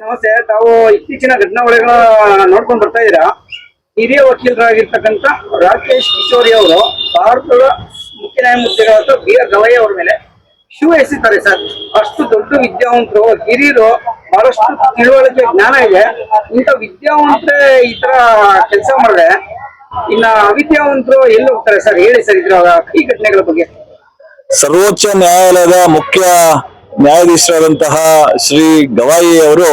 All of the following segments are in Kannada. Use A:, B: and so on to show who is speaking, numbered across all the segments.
A: ನಮಸ್ತೆ. ತಾವು ಇತ್ತೀಚಿನ ಘಟನಾವಳಿಗಳ ನೋಡ್ಕೊಂಡು ಬರ್ತಾ ಇದ್ದೀರಾ? ಹಿರಿಯ ವಕೀಲರಾಗಿರ್ತಕ್ಕಂಥ ರಾಕೇಶ್ ಕಿಶೋರಿ ಅವರು ಭಾರತದ ಮುಖ್ಯ ನ್ಯಾಯಮೂರ್ತಿಗಳಾದ ಬಿ ಆರ್ ಗವಯ್ಯ ಅವರ ಮೇಲೆ ಶೂ ಎಸಿತಾರೆ ಸರ್. ಅಷ್ಟು ದೊಡ್ಡ ವಿದ್ಯಾವಂತರು, ಹಿರಿಯರು ಬಹಳಷ್ಟು ತಿಳುವಳಿಕೆ ಜ್ಞಾನ ಇದೆ. ಇಂಥ ವಿದ್ಯಾವಂತರೇ ಈ ತರ ಕೆಲಸ ಮಾಡಿದ್ರೆ ಇನ್ನ ಅವಿದ್ಯಾವಂತರು ಎಲ್ಲಿ ಹೋಗ್ತಾರೆ ಸರ್? ಹೇಳಿ ಸರ್ ಇದ್ರ ಈ ಘಟನೆಗಳ ಬಗ್ಗೆ.
B: ಸರ್ವೋಚ್ಚ ನ್ಯಾಯಾಲಯದ ಮುಖ್ಯ ನ್ಯಾಯಾಧೀಶರಾದಂತಹ ಶ್ರೀ ಗವಾಯಿ ಅವರು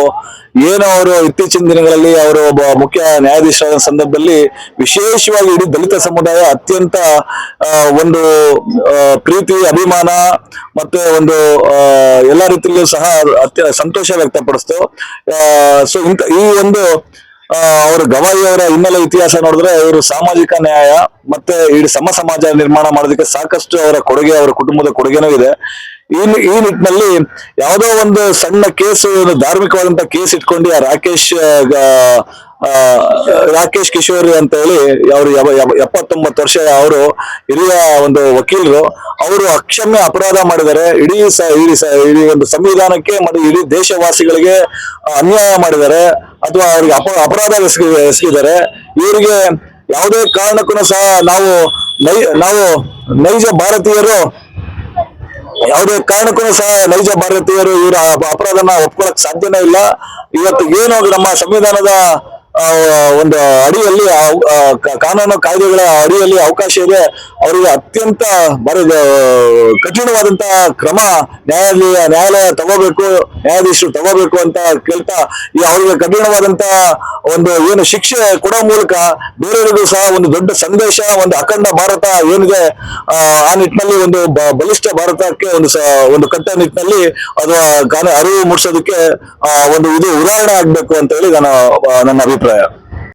B: ಏನೋ ಅವರು ಇತ್ತೀಚಿನ ದಿನಗಳಲ್ಲಿ ಅವರು ಒಬ್ಬ ಮುಖ್ಯ ನ್ಯಾಯಾಧೀಶರಾದ ಸಂದರ್ಭದಲ್ಲಿ ವಿಶೇಷವಾಗಿ ಇಡೀ ದಲಿತ ಸಮುದಾಯ ಅತ್ಯಂತ ಒಂದು ಪ್ರೀತಿ, ಅಭಿಮಾನ ಮತ್ತೆ ಒಂದು ಎಲ್ಲ ರೀತಿಯಲ್ಲೂ ಸಹ ಅತ್ಯ ಸಂತೋಷ ವ್ಯಕ್ತಪಡಿಸ್ತು. ಸೊ ಇಂಥ ಈ ಒಂದು ಅವರು ಗವಾಯಿ ಅವರ ಹಿನ್ನೆಲೆ ಇತಿಹಾಸ ನೋಡಿದ್ರೆ ಇವರು ಸಾಮಾಜಿಕ ನ್ಯಾಯ ಮತ್ತೆ ಇಡೀ ಸಮ ಸಮಾಜ ನಿರ್ಮಾಣ ಮಾಡೋದಕ್ಕೆ ಸಾಕಷ್ಟು ಅವರ ಕೊಡುಗೆ, ಅವರ ಕುಟುಂಬದ ಕೊಡುಗೆನೂ ಇದೆ. ಈ ಈ ನಿಟ್ಟಿನಲ್ಲಿ ಯಾವುದೋ ಒಂದು ಸಣ್ಣ ಕೇಸು ಧಾರ್ಮಿಕವಾದಂತ ಕೇಸ್ ಇಟ್ಕೊಂಡು ಆ ರಾಕೇಶ್ ರಾಕೇಶ್ ಕಿಶೋರ್ ಅಂತ ಹೇಳಿ ಅವರು ಎಪ್ಪತ್ತೊಂಬತ್ತು ವರ್ಷ ಅವರು ಹಿರಿಯ ಒಂದು ವಕೀಲರು, ಅವರು ಅಕ್ಷಮ್ಯ ಅಪರಾಧ ಮಾಡಿದ್ದಾರೆ. ಇಡೀ ಸ, ಇಡೀ ಇಡೀ ಒಂದು ಸಂವಿಧಾನಕ್ಕೆ ಮತ್ತು ಇಡೀ ದೇಶವಾಸಿಗಳಿಗೆ ಅನ್ಯಾಯ ಮಾಡಿದ್ದಾರೆ. ಅಥವಾ ಅವರಿಗೆ ಅಪ, ಅಪರಾಧ ಎಸಗಿ ಎಸಗಿದ್ದಾರೆ. ಇವರಿಗೆ ಯಾವುದೇ ಕಾರಣಕ್ಕೂ ಸಹ ನಾವು ನೈ, ನಾವು ನೈಜ ಭಾರತೀಯರು, ಯಾವುದೇ ಕಾರಣಕ್ಕೂ ಸಹ ನೈಜ ಭಾರತೀಯರು ಇವರ ಅಪ- ಅಪರಾಧನ ಒಪ್ಕೊಳಕ್ ಸಾಧ್ಯನೇ ಇಲ್ಲ. ಇವತ್ತು ಏನು ನಮ್ಮ ಸಂವಿಧಾನದ ಒಂದು ಅಡಿಯಲ್ಲಿ ಕಾನೂನು ಕಾಯ್ದೆಗಳ ಅಡಿಯಲ್ಲಿ ಅವಕಾಶ ಇದೆ. ಅವರಿಗೆ ಅತ್ಯಂತ ಬರ ಕಠಿಣವಾದಂತಹ ಕ್ರಮ ನ್ಯಾಯಾಲಯ ನ್ಯಾಯಾಲಯ ತಗೋಬೇಕು ನ್ಯಾಯಾಧೀಶರು ತಗೋಬೇಕು ಅಂತ ಕೇಳ್ತಾ ಈ ಅವರಿಗೆ ಕಠಿಣವಾದಂತಹ ಒಂದು ಏನು ಶಿಕ್ಷೆ ಕೊಡೋ ಮೂಲಕ ಬೇರೆಯವರಿಗೂ ಸಹ ಒಂದು ದೊಡ್ಡ ಸಂದೇಶ ಒಂದು ಅಖಂಡ ಭಾರತ ಏನಿದೆ ಆ, ನಿಟ್ಟಿನಲ್ಲಿ ಒಂದು ಬಲಿಷ್ಠ ಭಾರತಕ್ಕೆ ಒಂದು ಒಂದು ಕಟ್ಟ ನಿಟ್ಟಿನಲ್ಲಿ ಅದು ಅರಿವು ಮೂಡಿಸೋದಕ್ಕೆ ಒಂದು ಇದು ಉದಾಹರಣೆ ಆಗ್ಬೇಕು ಅಂತ ಹೇಳಿ ನಾನು ನನ್ನ ಅಭಿಪ್ರಾಯ. prayer.